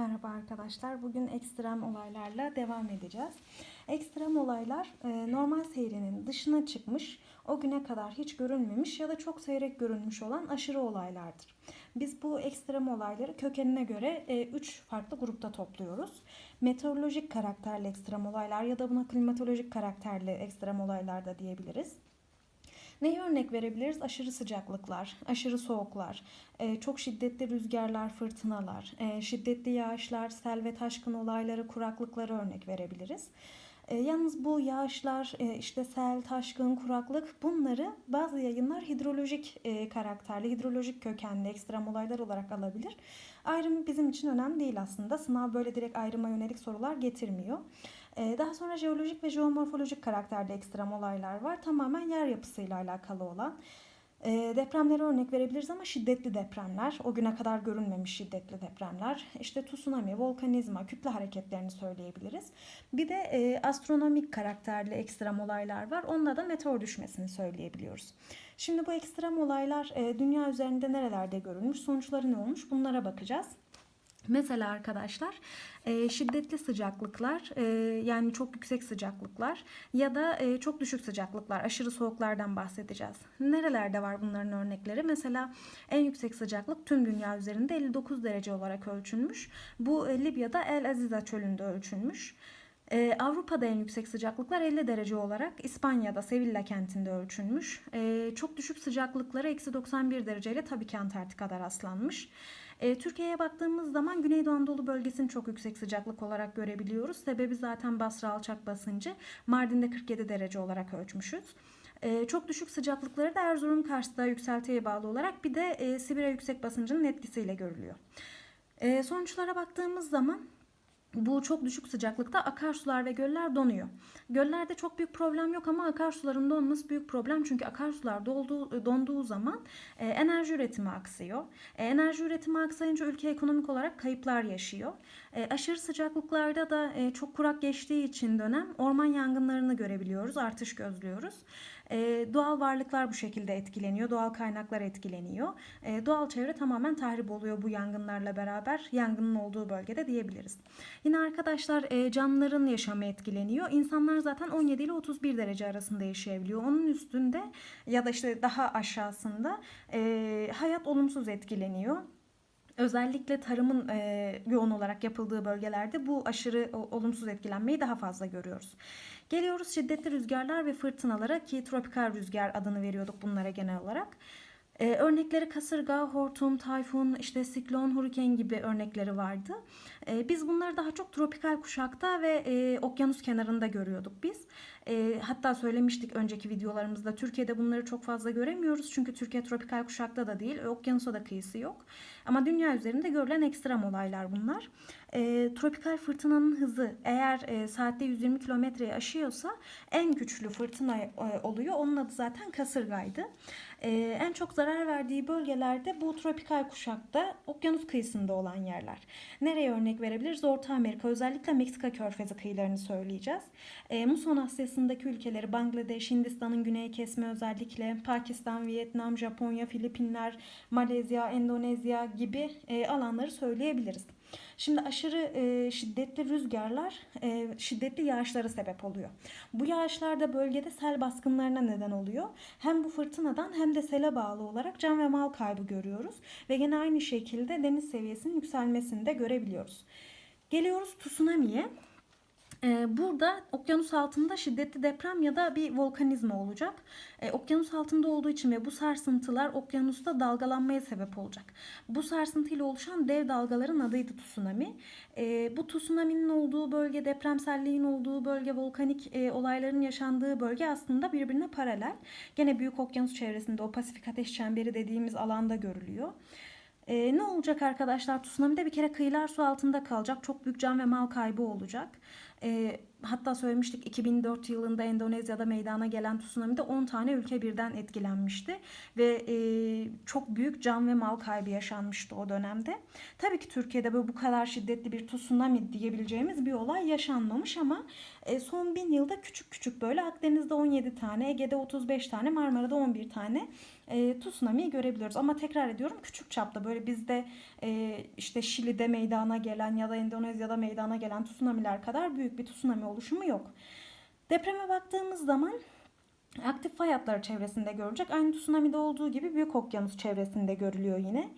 Merhaba arkadaşlar. Bugün ekstrem olaylarla devam edeceğiz. Ekstrem olaylar e, normal seyrinin dışına çıkmış, o güne kadar hiç görülmemiş ya da çok seyrek görülmüş olan aşırı olaylardır. Biz bu ekstrem olayları kökenine göre 3 farklı grupta topluyoruz. Meteorolojik karakterli ekstrem olaylar ya da buna klimatolojik karakterli ekstrem olaylar da diyebiliriz. Neye örnek verebiliriz? Aşırı sıcaklıklar, aşırı soğuklar, e, çok şiddetli rüzgarlar, fırtınalar, e, şiddetli yağışlar, sel ve taşkın olayları, kuraklıkları örnek verebiliriz. E, yalnız bu yağışlar, işte sel, taşkın, kuraklık bunları bazı yayınlar hidrolojik karakterli, hidrolojik kökenli ekstrem olaylar olarak alabilir. Ayrım bizim için önemli değil aslında. Sınav böyle direkt ayrıma yönelik sorular getirmiyor. Ee, daha sonra jeolojik ve jeomorfolojik karakterde ekstrem olaylar var. Tamamen yer yapısıyla alakalı olan. E, depremlere örnek verebiliriz ama şiddetli depremler, o güne kadar görünmemiş şiddetli depremler, işte tsunami, volkanizma, kütle hareketlerini söyleyebiliriz. Bir de e, astronomik karakterli ekstrem olaylar var. Onda da meteor düşmesini söyleyebiliyoruz. Şimdi bu ekstrem olaylar e, dünya üzerinde nerelerde görülmüş, sonuçları ne olmuş bunlara bakacağız. Mesela arkadaşlar e, şiddetli sıcaklıklar e, yani çok yüksek sıcaklıklar ya da e, çok düşük sıcaklıklar aşırı soğuklardan bahsedeceğiz. Nerelerde var bunların örnekleri? Mesela en yüksek sıcaklık tüm dünya üzerinde 59 derece olarak ölçülmüş. Bu Libya'da El Aziza çölünde ölçülmüş. Ee, Avrupa'da en yüksek sıcaklıklar 50 derece olarak İspanya'da Sevilla kentinde ölçülmüş. Ee, çok düşük sıcaklıkları eksi 91 dereceyle tabii ki Antarktika'da rastlanmış. E, Türkiye'ye baktığımız zaman Güneydoğu Anadolu bölgesini çok yüksek sıcaklık olarak görebiliyoruz. Sebebi zaten Basra alçak basıncı. Mardin'de 47 derece olarak ölçmüşüz. E, çok düşük sıcaklıkları da Erzurum Kars'ta yükseltiye bağlı olarak bir de e, Sibirya yüksek basıncının etkisiyle görülüyor. E, sonuçlara baktığımız zaman bu çok düşük sıcaklıkta akarsular ve göller donuyor. Göllerde çok büyük problem yok ama akarsuların donması büyük problem. Çünkü akarsular dolduğu, donduğu zaman e, enerji üretimi aksıyor. E, enerji üretimi aksayınca ülke ekonomik olarak kayıplar yaşıyor. E, aşırı sıcaklıklarda da e, çok kurak geçtiği için dönem orman yangınlarını görebiliyoruz, artış gözlüyoruz. E, doğal varlıklar bu şekilde etkileniyor, doğal kaynaklar etkileniyor. E, doğal çevre tamamen tahrip oluyor bu yangınlarla beraber yangının olduğu bölgede diyebiliriz. Yine arkadaşlar e, canlıların yaşamı etkileniyor. İnsanlar zaten 17 ile 31 derece arasında yaşayabiliyor. Onun üstünde ya da işte daha aşağısında e, hayat olumsuz etkileniyor. Özellikle tarımın e, yoğun olarak yapıldığı bölgelerde bu aşırı olumsuz etkilenmeyi daha fazla görüyoruz. Geliyoruz şiddetli rüzgarlar ve fırtınalara ki tropikal rüzgar adını veriyorduk bunlara genel olarak. Ee, örnekleri kasırga, hortum, tayfun, işte siklon, hurricane gibi örnekleri vardı. Ee, biz bunları daha çok tropikal kuşakta ve e, okyanus kenarında görüyorduk biz. E, hatta söylemiştik önceki videolarımızda Türkiye'de bunları çok fazla göremiyoruz. Çünkü Türkiye tropikal kuşakta da değil, okyanusa da kıyısı yok. Ama dünya üzerinde görülen ekstrem olaylar bunlar. E, tropikal fırtınanın hızı eğer e, saatte 120 kilometreyi aşıyorsa en güçlü fırtına e, oluyor. Onun adı zaten kasırgaydı. E, en çok zarar verdiği bölgelerde bu tropikal kuşakta okyanus kıyısında olan yerler. Nereye örnek verebiliriz? Orta Amerika özellikle Meksika körfezi kıyılarını söyleyeceğiz. E, Muson Asyası'ndaki ülkeleri Bangladeş, Hindistan'ın güney kesme özellikle Pakistan, Vietnam, Japonya, Filipinler, Malezya, Endonezya gibi e, alanları söyleyebiliriz. Şimdi aşırı e, şiddetli rüzgarlar e, şiddetli yağışlara sebep oluyor. Bu yağışlar da bölgede sel baskınlarına neden oluyor. Hem bu fırtınadan hem de sele bağlı olarak can ve mal kaybı görüyoruz. Ve gene aynı şekilde deniz seviyesinin yükselmesini de görebiliyoruz. Geliyoruz tsunami'ye. Ee, burada okyanus altında şiddetli deprem ya da bir volkanizma olacak. Ee, okyanus altında olduğu için ve bu sarsıntılar okyanusta dalgalanmaya sebep olacak. Bu sarsıntıyla oluşan dev dalgaların adıydı tsunami. Ee, bu tsunami'nin olduğu bölge, depremselliğin olduğu bölge, volkanik e, olayların yaşandığı bölge aslında birbirine paralel. Gene Büyük Okyanus çevresinde o Pasifik Ateş Çemberi dediğimiz alanda görülüyor. Ee, ne olacak arkadaşlar? Tsunami'de bir kere kıyılar su altında kalacak. Çok büyük can ve mal kaybı olacak. E, hatta söylemiştik 2004 yılında Endonezya'da meydana gelen tsunami'de 10 tane ülke birden etkilenmişti ve e, çok büyük can ve mal kaybı yaşanmıştı o dönemde. Tabii ki Türkiye'de böyle bu kadar şiddetli bir tsunami diyebileceğimiz bir olay yaşanmamış ama e, son bin yılda küçük küçük böyle Akdeniz'de 17 tane, Ege'de 35 tane, Marmara'da 11 tane e, tsunami'yi görebiliyoruz. Ama tekrar ediyorum küçük çapta böyle bizde e, işte Şili'de meydana gelen ya da Endonezya'da meydana gelen tsunami'ler kadar büyük bir tsunami oluşumu yok. Depreme baktığımız zaman aktif fay hatları çevresinde görecek. Aynı tsunami'de olduğu gibi büyük okyanus çevresinde görülüyor yine.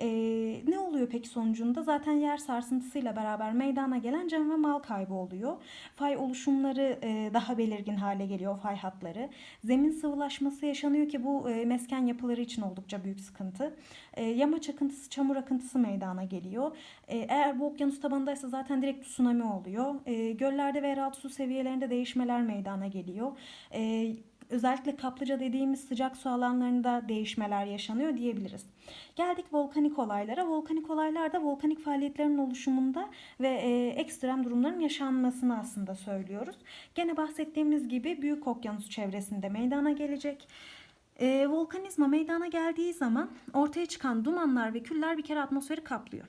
Ee, ne oluyor peki sonucunda? Zaten yer sarsıntısıyla beraber meydana gelen can ve mal kaybı oluyor. Fay oluşumları e, daha belirgin hale geliyor fay hatları. Zemin sıvılaşması yaşanıyor ki bu e, mesken yapıları için oldukça büyük sıkıntı. E, yamaç akıntısı, çamur akıntısı meydana geliyor. E, eğer bu okyanus tabanındaysa zaten direkt tsunami oluyor. E, göllerde ve yeraltı su seviyelerinde değişmeler meydana geliyor. E, özellikle kaplıca dediğimiz sıcak su alanlarında değişmeler yaşanıyor diyebiliriz. Geldik volkanik olaylara. Volkanik olaylar da volkanik faaliyetlerin oluşumunda ve e, ekstrem durumların yaşanmasını aslında söylüyoruz. Gene bahsettiğimiz gibi büyük okyanus çevresinde meydana gelecek. E, volkanizma meydana geldiği zaman ortaya çıkan dumanlar ve küller bir kere atmosferi kaplıyor.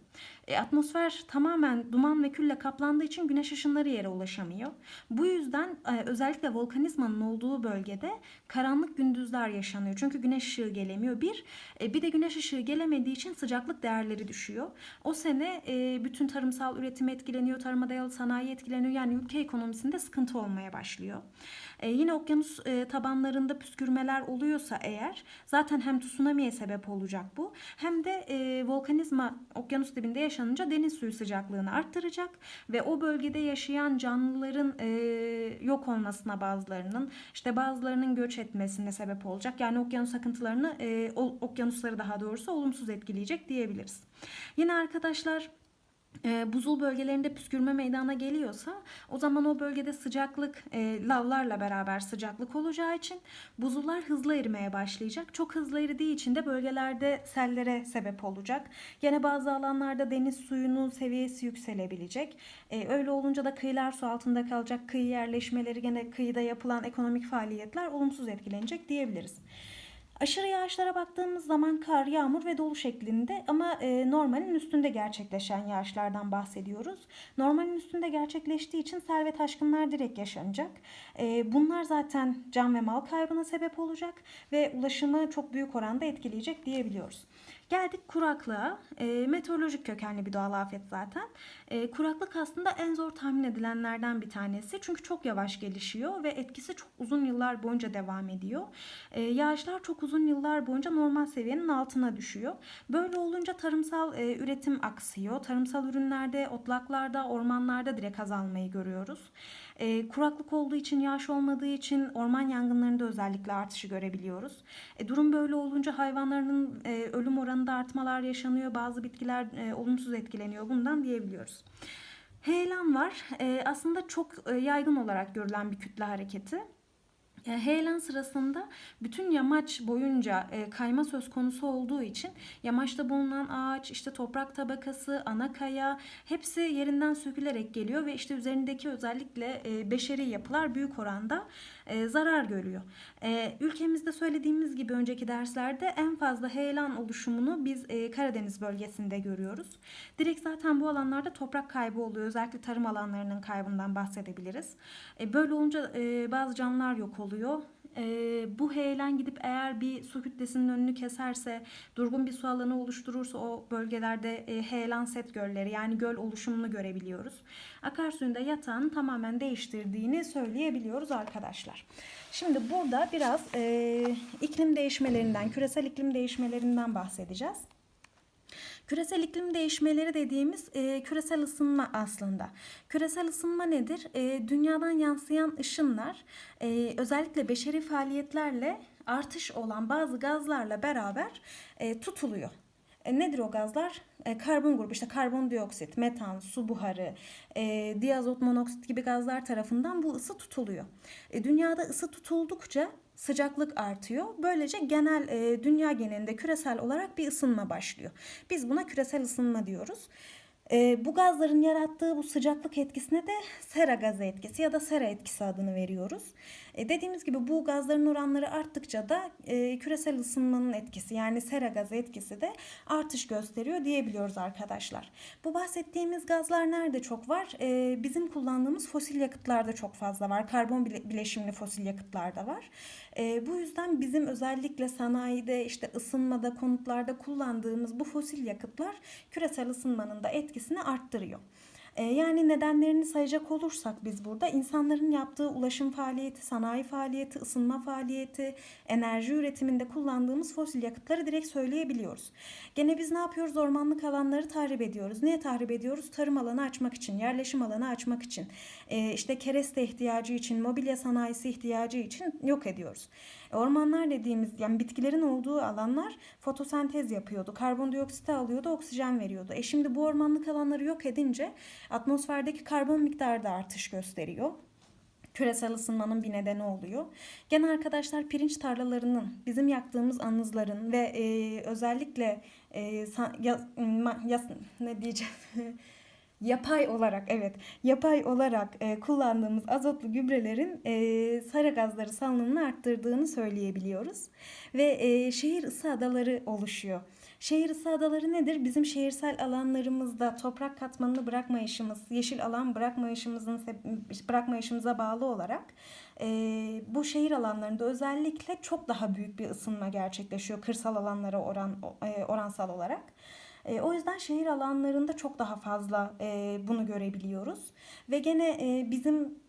E, atmosfer tamamen duman ve külle kaplandığı için güneş ışınları yere ulaşamıyor. Bu yüzden e, özellikle volkanizmanın olduğu bölgede karanlık gündüzler yaşanıyor. Çünkü güneş ışığı gelemiyor. Bir, e, bir de güneş ışığı gelemediği için sıcaklık değerleri düşüyor. O sene e, bütün tarımsal üretim etkileniyor, tarıma dayalı sanayi etkileniyor. Yani ülke ekonomisinde sıkıntı olmaya başlıyor. E, yine okyanus e, tabanlarında püskürmeler oluyorsa eğer zaten hem tsunami'ye sebep olacak bu hem de e, volkanizma okyanus dibinde yaşanınca deniz suyu sıcaklığını arttıracak ve o bölgede yaşayan canlıların e, yok olmasına bazılarının işte bazılarının göç etmesine sebep olacak. Yani okyanus akıntılarını e, okyanusları daha doğrusu olumsuz etkileyecek diyebiliriz. Yine arkadaşlar e, buzul bölgelerinde püskürme meydana geliyorsa o zaman o bölgede sıcaklık e, lavlarla beraber sıcaklık olacağı için buzullar hızlı erimeye başlayacak. Çok hızlı eridiği için de bölgelerde sellere sebep olacak. Yine bazı alanlarda deniz suyunun seviyesi yükselebilecek. E, öyle olunca da kıyılar su altında kalacak. Kıyı yerleşmeleri gene kıyıda yapılan ekonomik faaliyetler olumsuz etkilenecek diyebiliriz. Aşırı yağışlara baktığımız zaman kar, yağmur ve dolu şeklinde ama e, normalin üstünde gerçekleşen yağışlardan bahsediyoruz. Normalin üstünde gerçekleştiği için sel ve taşkınlar direkt yaşanacak. E, bunlar zaten can ve mal kaybına sebep olacak ve ulaşımı çok büyük oranda etkileyecek diyebiliyoruz. Geldik kuraklığa. E, meteorolojik kökenli bir doğal afet zaten. E, kuraklık aslında en zor tahmin edilenlerden bir tanesi. Çünkü çok yavaş gelişiyor ve etkisi çok uzun yıllar boyunca devam ediyor. E, yağışlar çok uzun yıllar boyunca normal seviyenin altına düşüyor. Böyle olunca tarımsal e, üretim aksıyor. Tarımsal ürünlerde, otlaklarda, ormanlarda direkt azalmayı görüyoruz. E, kuraklık olduğu için, yağış olmadığı için orman yangınlarında özellikle artışı görebiliyoruz. E, durum böyle olunca hayvanların e, ölüm oranında artmalar yaşanıyor. Bazı bitkiler e, olumsuz etkileniyor. Bundan diyebiliyoruz. Heyelan var. E, aslında çok e, yaygın olarak görülen bir kütle hareketi. E, heyelan sırasında bütün yamaç boyunca e, kayma söz konusu olduğu için yamaçta bulunan ağaç, işte toprak tabakası, ana kaya hepsi yerinden sökülerek geliyor ve işte üzerindeki özellikle e, beşeri yapılar büyük oranda zarar görüyor. Ülkemizde söylediğimiz gibi önceki derslerde en fazla heyelan oluşumunu biz Karadeniz bölgesinde görüyoruz. Direkt zaten bu alanlarda toprak kaybı oluyor. Özellikle tarım alanlarının kaybından bahsedebiliriz. Böyle olunca bazı canlılar yok oluyor. E, bu heyelan gidip eğer bir su kütlesinin önünü keserse, durgun bir su alanı oluşturursa o bölgelerde e, heyelan set gölleri yani göl oluşumunu görebiliyoruz. Akarsuyun da yatağını tamamen değiştirdiğini söyleyebiliyoruz arkadaşlar. Şimdi burada biraz e, iklim değişmelerinden, küresel iklim değişmelerinden bahsedeceğiz. Küresel iklim değişmeleri dediğimiz e, küresel ısınma aslında. Küresel ısınma nedir? E, dünyadan yansıyan ışınlar e, özellikle beşeri faaliyetlerle artış olan bazı gazlarla beraber e, tutuluyor. E, nedir o gazlar? E, karbon grubu işte karbondioksit, metan, su buharı, e, diazot monoksit gibi gazlar tarafından bu ısı tutuluyor. E, dünyada ısı tutuldukça sıcaklık artıyor. Böylece genel e, dünya genelinde küresel olarak bir ısınma başlıyor. Biz buna küresel ısınma diyoruz. E, bu gazların yarattığı bu sıcaklık etkisine de sera gazı etkisi ya da sera etkisi adını veriyoruz. E, dediğimiz gibi bu gazların oranları arttıkça da e, küresel ısınmanın etkisi yani sera gazı etkisi de artış gösteriyor diyebiliyoruz arkadaşlar. Bu bahsettiğimiz gazlar nerede çok var? E, bizim kullandığımız fosil yakıtlarda çok fazla var. Karbon bile- bileşimli fosil yakıtlarda var. E, bu yüzden bizim özellikle sanayide işte ısınmada konutlarda kullandığımız bu fosil yakıtlar küresel ısınmanın da etkisini arttırıyor. E, Yani nedenlerini sayacak olursak biz burada insanların yaptığı ulaşım faaliyeti, sanayi faaliyeti, ısınma faaliyeti, enerji üretiminde kullandığımız fosil yakıtları direkt söyleyebiliyoruz. Gene biz ne yapıyoruz? Ormanlık alanları tahrip ediyoruz. Niye tahrip ediyoruz? Tarım alanı açmak için, yerleşim alanı açmak için, e, işte kereste ihtiyacı için, mobilya sanayisi ihtiyacı için yok ediyoruz. E, Ormanlar dediğimiz yani bitkilerin olduğu alanlar fotosentez yapıyordu. Karbondioksiti alıyordu, oksijen veriyordu. E şimdi bu ormanlık alanları yok edince atmosferdeki karbon miktarı da artış gösteriyor küresel ısınmanın bir nedeni oluyor. Gene arkadaşlar pirinç tarlalarının, bizim yaktığımız anızların ve e, özellikle e, sa- ya- ne diyeceğim? yapay olarak evet yapay olarak e, kullandığımız azotlu gübrelerin e, sera gazları salınımını arttırdığını söyleyebiliyoruz ve e, şehir ısı adaları oluşuyor. Şehir ısı adaları nedir? Bizim şehirsel alanlarımızda toprak katmanını bırakmayışımız, yeşil alan bırakmayışımızın bırakmayışımıza bağlı olarak e, bu şehir alanlarında özellikle çok daha büyük bir ısınma gerçekleşiyor kırsal alanlara oran e, oransal olarak. E, o yüzden şehir alanlarında çok daha fazla e, bunu görebiliyoruz. Ve gene e, bizim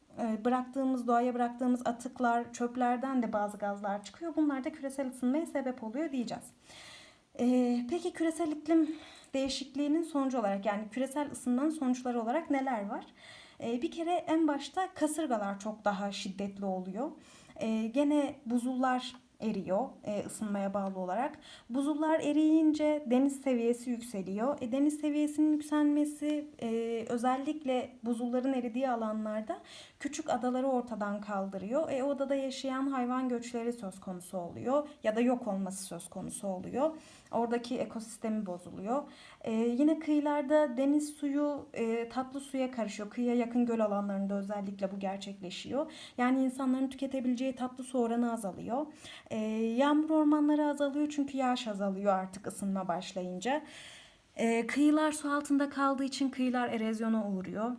bıraktığımız, doğaya bıraktığımız atıklar, çöplerden de bazı gazlar çıkıyor. Bunlar da küresel ısınmaya sebep oluyor diyeceğiz. E, peki küresel iklim değişikliğinin sonucu olarak yani küresel ısınmanın sonuçları olarak neler var? E, bir kere en başta kasırgalar çok daha şiddetli oluyor. E, gene buzullar eriyor e, ısınmaya bağlı olarak. Buzullar eriyince deniz seviyesi yükseliyor. E, deniz seviyesinin yükselmesi e, özellikle buzulların eridiği alanlarda küçük adaları ortadan kaldırıyor. E, o adada yaşayan hayvan göçleri söz konusu oluyor ya da yok olması söz konusu oluyor. Oradaki ekosistemi bozuluyor. E, yine kıyılarda deniz suyu e, tatlı suya karışıyor. Kıyıya yakın göl alanlarında özellikle bu gerçekleşiyor. Yani insanların tüketebileceği tatlı su oranı azalıyor. E, yağmur ormanları azalıyor çünkü yağış azalıyor artık ısınma başlayınca. E, kıyılar su altında kaldığı için kıyılar erozyona uğruyor.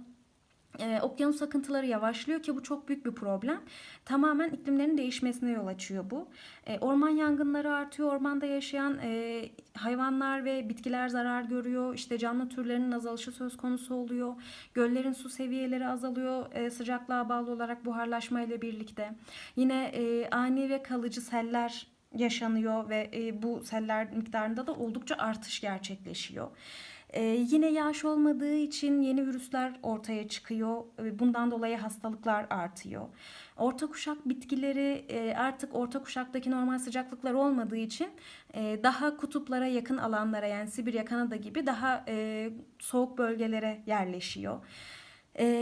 Ee, okyanus akıntıları yavaşlıyor ki bu çok büyük bir problem. Tamamen iklimlerin değişmesine yol açıyor bu. Ee, orman yangınları artıyor. Ormanda yaşayan e, hayvanlar ve bitkiler zarar görüyor. İşte canlı türlerinin azalışı söz konusu oluyor. Göllerin su seviyeleri azalıyor e, sıcaklığa bağlı olarak buharlaşma ile birlikte. Yine e, ani ve kalıcı seller yaşanıyor ve e, bu seller miktarında da oldukça artış gerçekleşiyor. Ee, yine yağış olmadığı için yeni virüsler ortaya çıkıyor. Bundan dolayı hastalıklar artıyor. Orta kuşak bitkileri e, artık orta kuşaktaki normal sıcaklıklar olmadığı için e, daha kutuplara yakın alanlara yani Sibirya, Kanada gibi daha e, soğuk bölgelere yerleşiyor.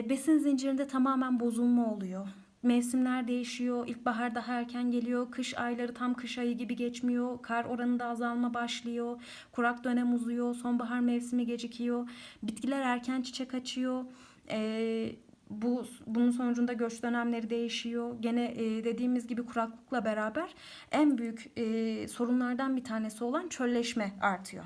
Besin zincirinde tamamen bozulma oluyor. Mevsimler değişiyor. İlkbahar daha erken geliyor. Kış ayları tam kış ayı gibi geçmiyor. Kar oranında azalma başlıyor. Kurak dönem uzuyor. Sonbahar mevsimi gecikiyor. Bitkiler erken çiçek açıyor. Ee, bu bunun sonucunda göç dönemleri değişiyor. Gene e, dediğimiz gibi kuraklıkla beraber en büyük e, sorunlardan bir tanesi olan çölleşme artıyor.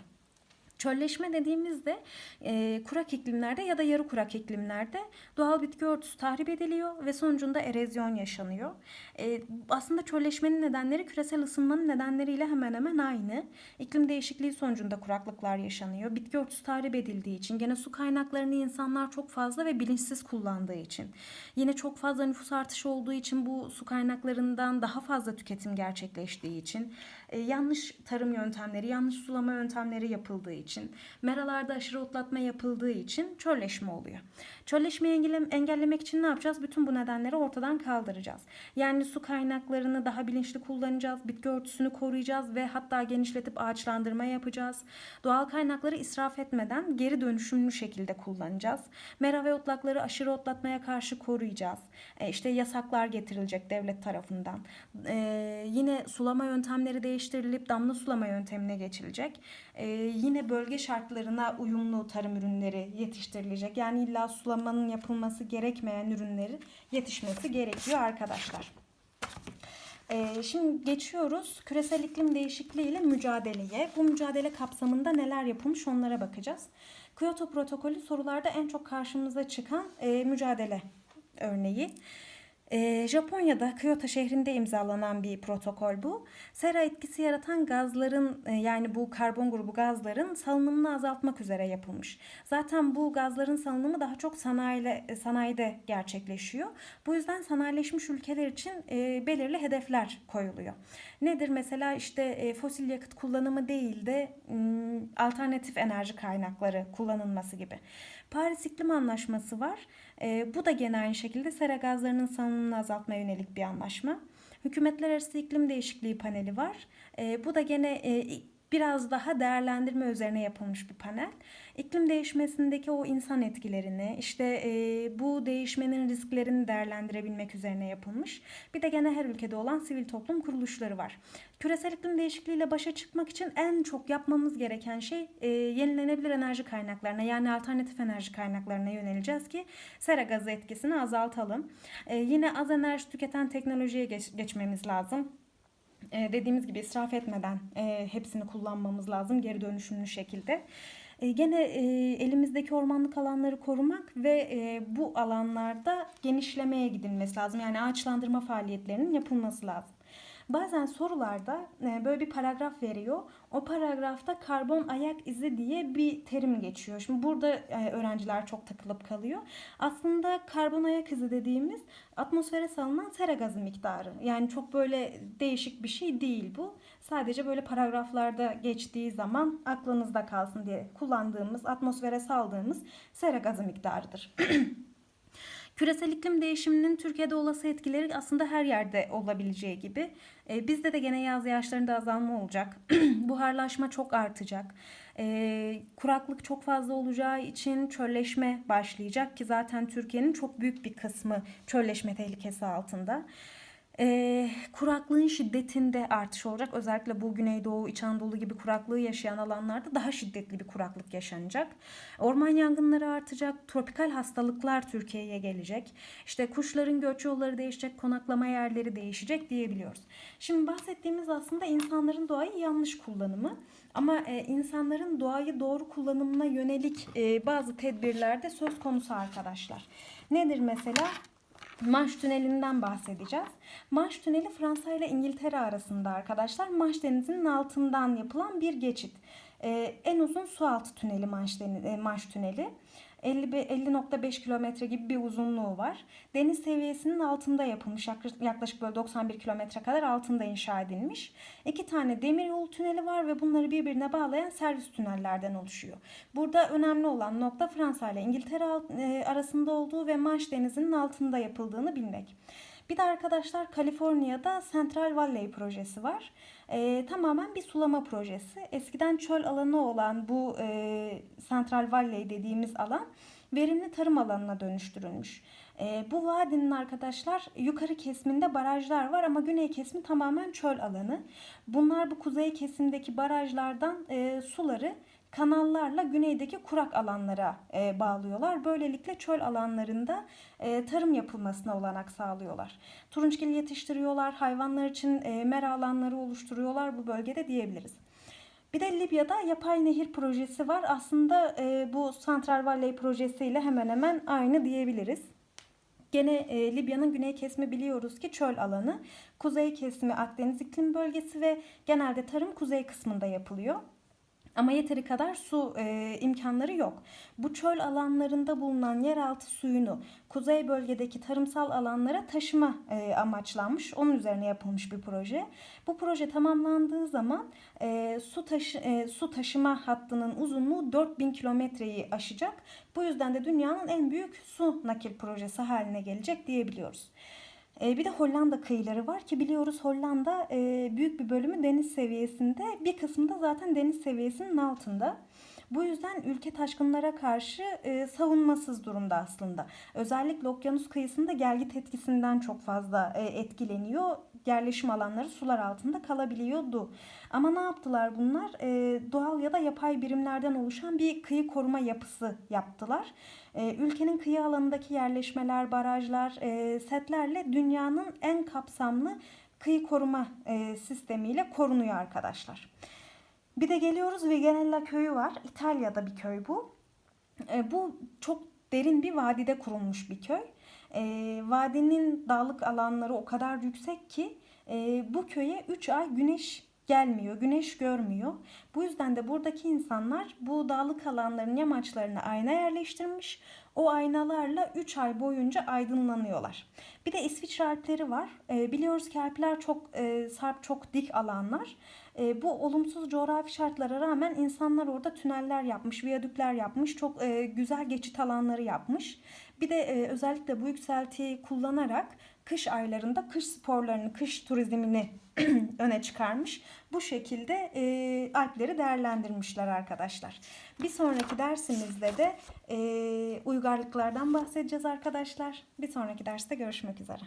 Çölleşme dediğimizde e, kurak iklimlerde ya da yarı kurak iklimlerde doğal bitki örtüsü tahrip ediliyor ve sonucunda erozyon yaşanıyor. E, aslında çölleşmenin nedenleri küresel ısınmanın nedenleriyle hemen hemen aynı. İklim değişikliği sonucunda kuraklıklar yaşanıyor. Bitki örtüsü tahrip edildiği için, gene su kaynaklarını insanlar çok fazla ve bilinçsiz kullandığı için. Yine çok fazla nüfus artışı olduğu için bu su kaynaklarından daha fazla tüketim gerçekleştiği için, yanlış tarım yöntemleri, yanlış sulama yöntemleri yapıldığı için, meralarda aşırı otlatma yapıldığı için çölleşme oluyor. Çölleşmeyi engelle- engellemek için ne yapacağız? Bütün bu nedenleri ortadan kaldıracağız. Yani su kaynaklarını daha bilinçli kullanacağız, bitki örtüsünü koruyacağız ve hatta genişletip ağaçlandırma yapacağız. Doğal kaynakları israf etmeden geri dönüşümlü şekilde kullanacağız. Mera ve otlakları aşırı otlatmaya karşı koruyacağız. E, işte yasaklar getirilecek devlet tarafından. E, yine sulama yöntemleri değiştirilip damla sulama yöntemine geçilecek. Ee, yine bölge şartlarına uyumlu tarım ürünleri yetiştirilecek. Yani illa sulamanın yapılması gerekmeyen ürünleri yetişmesi gerekiyor arkadaşlar. Ee, şimdi geçiyoruz küresel iklim değişikliği ile mücadeleye. Bu mücadele kapsamında neler yapılmış onlara bakacağız. Kyoto protokolü sorularda en çok karşımıza çıkan e, mücadele örneği. E, Japonya'da Kyoto şehrinde imzalanan bir protokol bu. Sera etkisi yaratan gazların e, yani bu karbon grubu gazların salınımını azaltmak üzere yapılmış. Zaten bu gazların salınımı daha çok sanayide, sanayide gerçekleşiyor. Bu yüzden sanayileşmiş ülkeler için e, belirli hedefler koyuluyor. Nedir mesela işte e, fosil yakıt kullanımı değil de alternatif enerji kaynakları kullanılması gibi. Paris İklim Anlaşması var. E, bu da gene aynı şekilde sera gazlarının salınımını azaltmaya yönelik bir anlaşma. Hükümetler Arası İklim Değişikliği paneli var. E, bu da gene e, biraz daha değerlendirme üzerine yapılmış bir panel. İklim değişmesindeki o insan etkilerini, işte e, bu değişmenin risklerini değerlendirebilmek üzerine yapılmış. Bir de gene her ülkede olan sivil toplum kuruluşları var. Küresel iklim değişikliğiyle başa çıkmak için en çok yapmamız gereken şey e, yenilenebilir enerji kaynaklarına yani alternatif enerji kaynaklarına yöneleceğiz ki sera gazı etkisini azaltalım. E, yine az enerji tüketen teknolojiye geç, geçmemiz lazım e, dediğimiz gibi israf etmeden e, hepsini kullanmamız lazım geri dönüşümlü şekilde. E, gene e, elimizdeki ormanlık alanları korumak ve e, bu alanlarda genişlemeye gidilmesi lazım. Yani ağaçlandırma faaliyetlerinin yapılması lazım. Bazen sorularda e, böyle bir paragraf veriyor. O paragrafta karbon ayak izi diye bir terim geçiyor. Şimdi burada e, öğrenciler çok takılıp kalıyor. Aslında karbon ayak izi dediğimiz atmosfere salınan sera gazı miktarı. Yani çok böyle değişik bir şey değil bu. Sadece böyle paragraflarda geçtiği zaman aklınızda kalsın diye kullandığımız, atmosfere saldığımız sera gazı miktarıdır. Küresel iklim değişiminin Türkiye'de olası etkileri aslında her yerde olabileceği gibi. E, bizde de gene yaz yağışlarında azalma olacak. Buharlaşma çok artacak. E, kuraklık çok fazla olacağı için çölleşme başlayacak ki zaten Türkiye'nin çok büyük bir kısmı çölleşme tehlikesi altında. E, kuraklığın şiddetinde artış olacak. Özellikle bu Güneydoğu, İç Anadolu gibi kuraklığı yaşayan alanlarda daha şiddetli bir kuraklık yaşanacak. Orman yangınları artacak. Tropikal hastalıklar Türkiye'ye gelecek. İşte kuşların göç yolları değişecek, konaklama yerleri değişecek diyebiliyoruz. Şimdi bahsettiğimiz aslında insanların doğayı yanlış kullanımı. Ama e, insanların doğayı doğru kullanımına yönelik e, bazı tedbirler de söz konusu arkadaşlar. Nedir mesela? Manş Tüneli'nden bahsedeceğiz. Manş Tüneli Fransa ile İngiltere arasında arkadaşlar Manş Denizi'nin altından yapılan bir geçit. Ee, en uzun su altı tüneli Manş, Denizi, e, Manş Tüneli. 50.5 kilometre gibi bir uzunluğu var. Deniz seviyesinin altında yapılmış. Yaklaşık böyle 91 kilometre kadar altında inşa edilmiş. İki tane demir yolu tüneli var ve bunları birbirine bağlayan servis tünellerden oluşuyor. Burada önemli olan nokta Fransa ile İngiltere e, arasında olduğu ve Manş Denizi'nin altında yapıldığını bilmek. Bir de arkadaşlar Kaliforniya'da Central Valley projesi var. E, tamamen bir sulama projesi. Eskiden çöl alanı olan bu e, Central Valley dediğimiz alan verimli tarım alanına dönüştürülmüş. E, bu vadinin arkadaşlar yukarı kesiminde barajlar var ama güney kesimi tamamen çöl alanı. Bunlar bu kuzey kesimdeki barajlardan e, suları kanallarla güneydeki kurak alanlara e, bağlıyorlar. Böylelikle çöl alanlarında e, tarım yapılmasına olanak sağlıyorlar. Turunçgil yetiştiriyorlar, hayvanlar için e, mera alanları oluşturuyorlar bu bölgede diyebiliriz. Bir de Libya'da yapay nehir projesi var. Aslında e, bu Central Valley projesiyle hemen hemen aynı diyebiliriz. Gene e, Libya'nın güney kesimi biliyoruz ki çöl alanı. Kuzey kesimi Akdeniz iklim bölgesi ve genelde tarım kuzey kısmında yapılıyor. Ama yeteri kadar su e, imkanları yok. Bu çöl alanlarında bulunan yeraltı suyunu kuzey bölgedeki tarımsal alanlara taşıma e, amaçlanmış. Onun üzerine yapılmış bir proje. Bu proje tamamlandığı zaman e, su, taşı, e, su taşıma hattının uzunluğu 4000 kilometreyi aşacak. Bu yüzden de dünyanın en büyük su nakil projesi haline gelecek diyebiliyoruz. E, bir de Hollanda kıyıları var ki biliyoruz Hollanda e, büyük bir bölümü deniz seviyesinde bir kısmı da zaten deniz seviyesinin altında. Bu yüzden ülke taşkınlara karşı e, savunmasız durumda aslında. Özellikle okyanus kıyısında gelgit etkisinden çok fazla etkileniyor. Yerleşim alanları sular altında kalabiliyordu. Ama ne yaptılar bunlar? E, doğal ya da yapay birimlerden oluşan bir kıyı koruma yapısı yaptılar. E, ülkenin kıyı alanındaki yerleşmeler, barajlar, e, setlerle dünyanın en kapsamlı kıyı koruma e, sistemiyle korunuyor arkadaşlar. Bir de geliyoruz Viganella köyü var. İtalya'da bir köy bu. E, bu çok derin bir vadide kurulmuş bir köy. E, vadinin dağlık alanları o kadar yüksek ki e, bu köye 3 ay güneş gelmiyor, güneş görmüyor. Bu yüzden de buradaki insanlar bu dağlık alanların yamaçlarına ayna yerleştirmiş. O aynalarla 3 ay boyunca aydınlanıyorlar. Bir de İsviçre Alpleri var. E, biliyoruz ki Alpler çok e, sarp, çok dik alanlar. E, bu olumsuz coğrafi şartlara rağmen insanlar orada tüneller yapmış, viyadükler yapmış, çok e, güzel geçit alanları yapmış. Bir de e, özellikle bu yükseltiyi kullanarak kış aylarında kış sporlarını, kış turizmini öne çıkarmış. Bu şekilde e, Alpleri değerlendirmişler arkadaşlar. Bir sonraki dersimizde de e, uygarlıklardan bahsedeceğiz arkadaşlar. Bir sonraki derste görüşmek üzere.